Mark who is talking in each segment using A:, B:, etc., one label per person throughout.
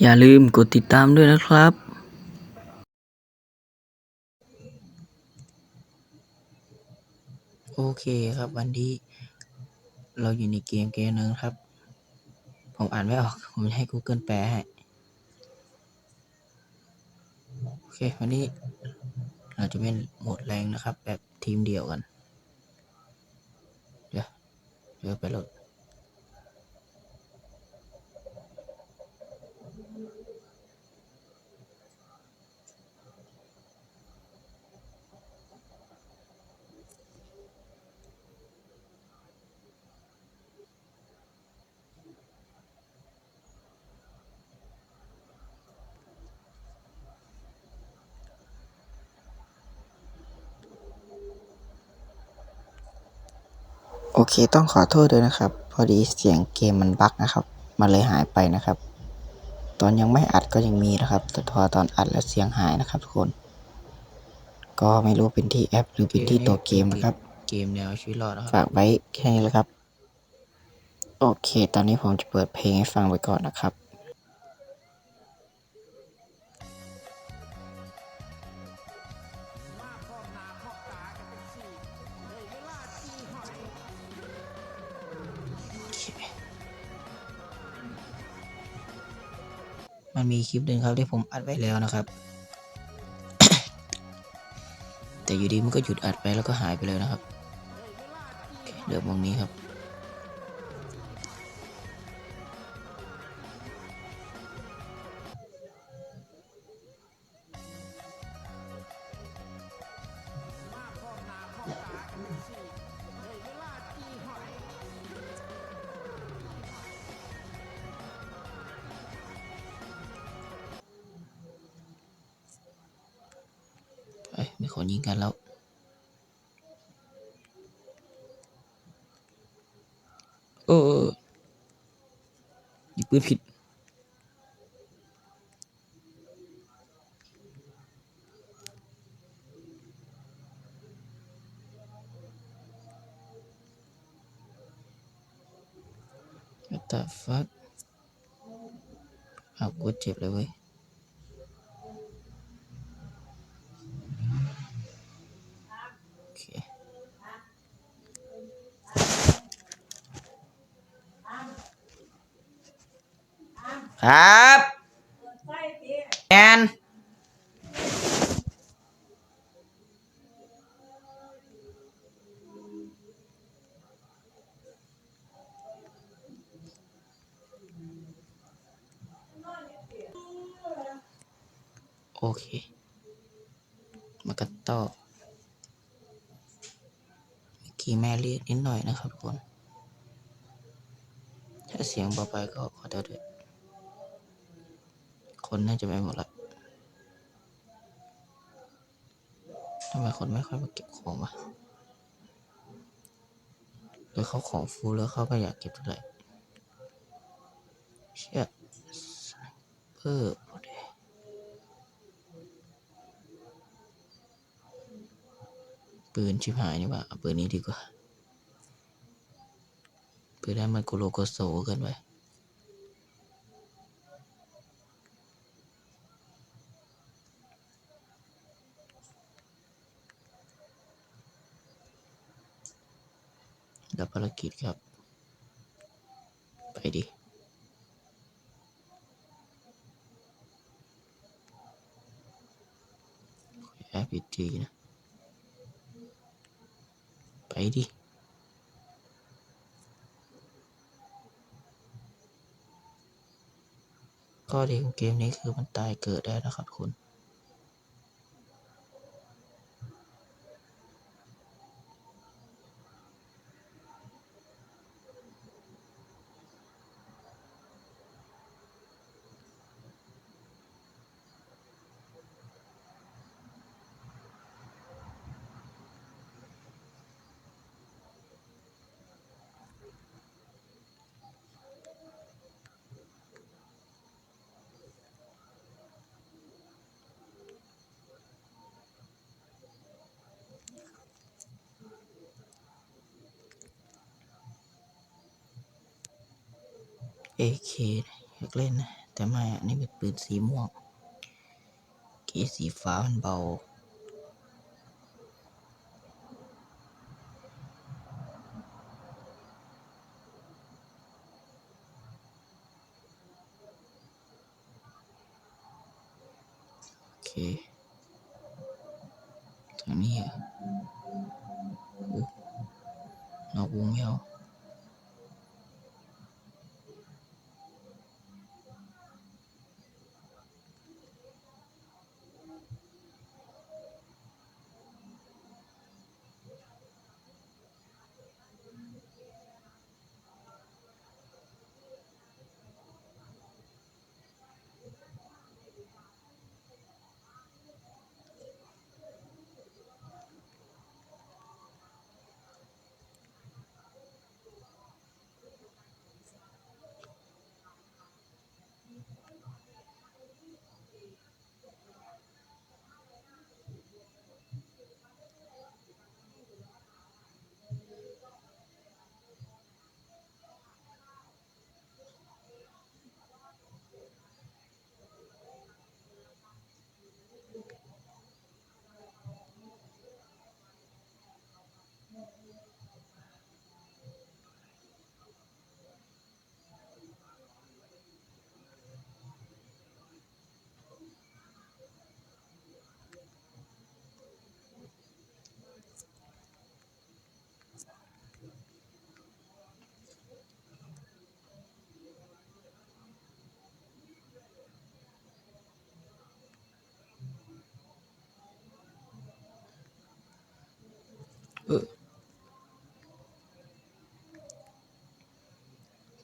A: อย่าลืมกดติดตามด้วยนะครับ โอเคครับวันนี้เราอยู่ในเกมเกมหนึ่งครับ ผมอ่านไม่ออก ผมจะให้ Google แปลให้ โอเค วันนี้เราจะเป็นโหมดแรงนะครับ แบบทีมเดียวกัน เดี๋ยวเดี๋ยวไปโหลด โอเค ต้องขอโทษด้วยนะครับ พอดีเสียงเกมมันบั๊กนะครับ มันเลยหายไปนะครับ ตอนยังไม่อัดก็ยังมีนะครับ แต่พอตอนอัดแล้วเสียงหายนะครับทุกคน ก็ไม่รู้เป็นที่แอปหรือเป็นที่ตัวเกมนะครับ เกมแนวชีวิตรอดนะครับ ฝากไว้แค่นี้แล้วครับ โอเค ตอนนี้ผมจะเปิดเพลงให้ฟังไปก่อนนะครับ มันมีคลิปหนึ่งครับที่ผมอัดไว้แล้วนะครับ แต่อยู่ดีมันก็หยุดอัดไปแล้วก็หายไปเลยนะครับเคเดี๋ยวมองนี้ครับ เอ้ยมีคนยิงกันแล้วเออเออหยิบปืนผิด What the fuck เอากูเจ็บเลยเว้ย โอเค ครับแอนโอเค มากันต่อมื่อกี้แม่เรียกนิดหน่อยนะครับทุกคน ถ้าเสียงเบาไปก็ขอโทษด้วย คนน่าจะไปหมดละทำไมคนไม่ค่อยมาเก็บของวะหรือเขาของฟูลแล้วเขาไม่อยากเก็บเท่าไหร่เชี่ยเพิ่มพอดีปืนชิบหายนี่ว่าเอาปืนนี้ดีกว่าปืนนั้นมันโกโลโกโซเกินไป ดับภาร กิจครับ ไปดิแอปพีจีนะ ไปดิก็ดีของเกมนี้คือมันตายเกิดได้นะครับคุณ เอเคอยากเล่นนะ แต่ไม่อันนี้เป็นปืนสีม่วงเกสสีฟ้ามันเบา โอเคทางนี้อะนอกวงไม่เอา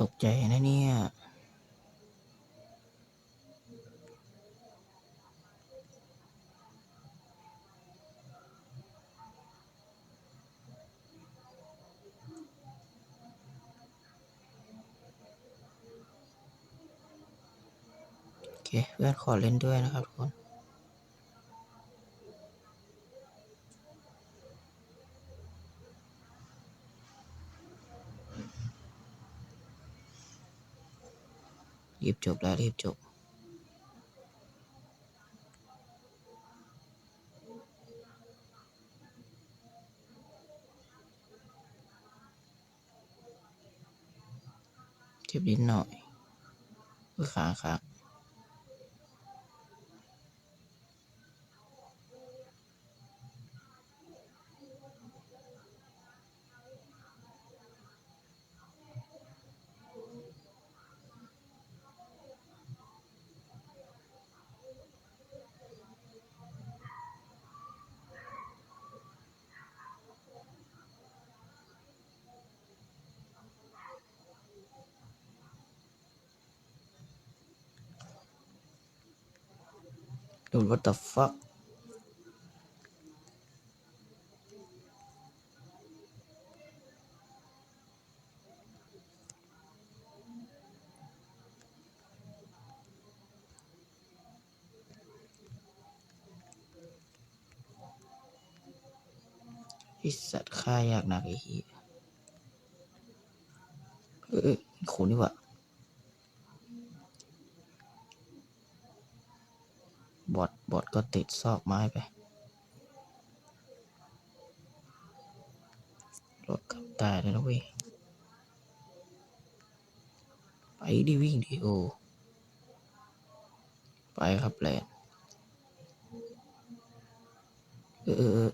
A: ตกใจนะเนี่ยโอเคเพื่อนขอเล่นด้วยนะครับทุกคน รีบจบแล้วรีบจบ เจ็บนิดหน่อยขาขา ดู what the fuck ไอสัตว์ฆ่ายากหนักไอ้เหี้ยเออเออโขนี่ว่า บอดบอดก็ติดซอกไม้ไปรถขับตายเลยนะเว้ยไปดิวิ่งดิโอ ไปครับแลนเออ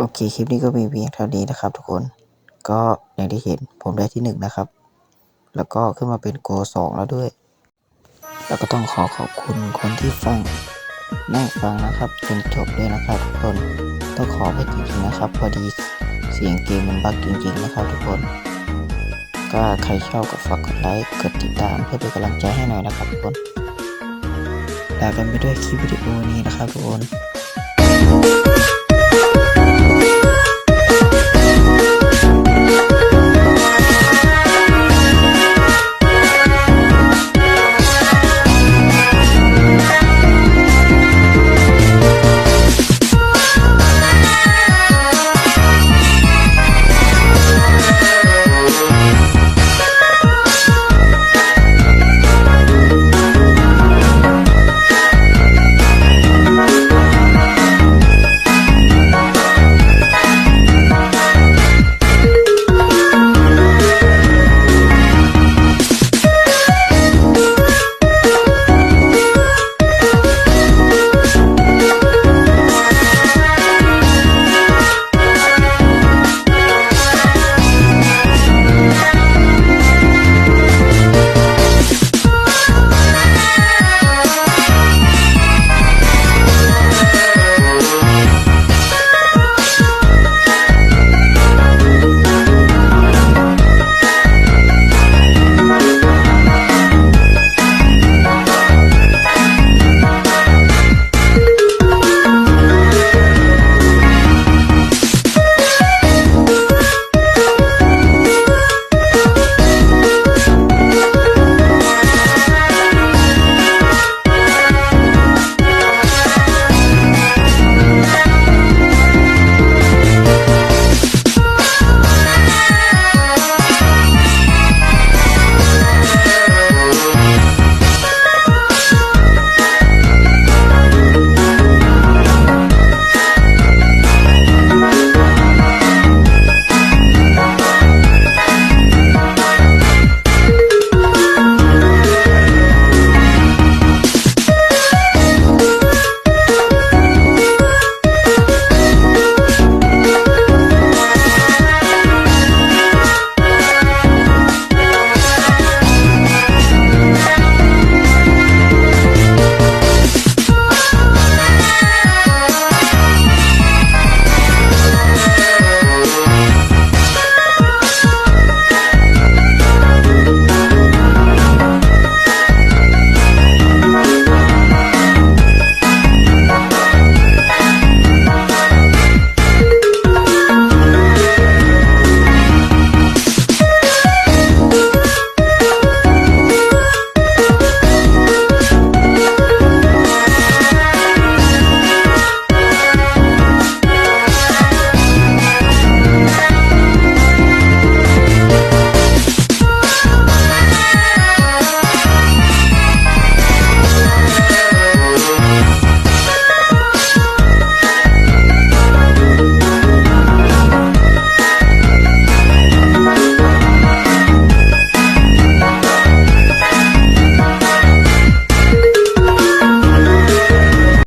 A: โอเคคลิปนี้ก็มีเพียงเท่านี้นะครับ ทุกคนก็อย่างที่เห็นผมได้ที่หนึ่งนะครับ แล้วก็ขึ้นมาเป็นโกสองแล้วด้วย แล้วก็ต้องขอขอบคุณคนที่ฟังนั่งฟังนะครับจนจบด้วยนะครับทุกคนต้องขอไปจริงๆนะครับ พอดีเสียงเกมมันบักจริงๆนะครับ ทุกคนก็ใครชอบก็ฝากกดไลค์กดติดตามเพื่อเป็นกำลังใจให้หน่อยนะครับทุกคนลากันไปด้วยคลิปวิดีโอนี้นะครับทุกคน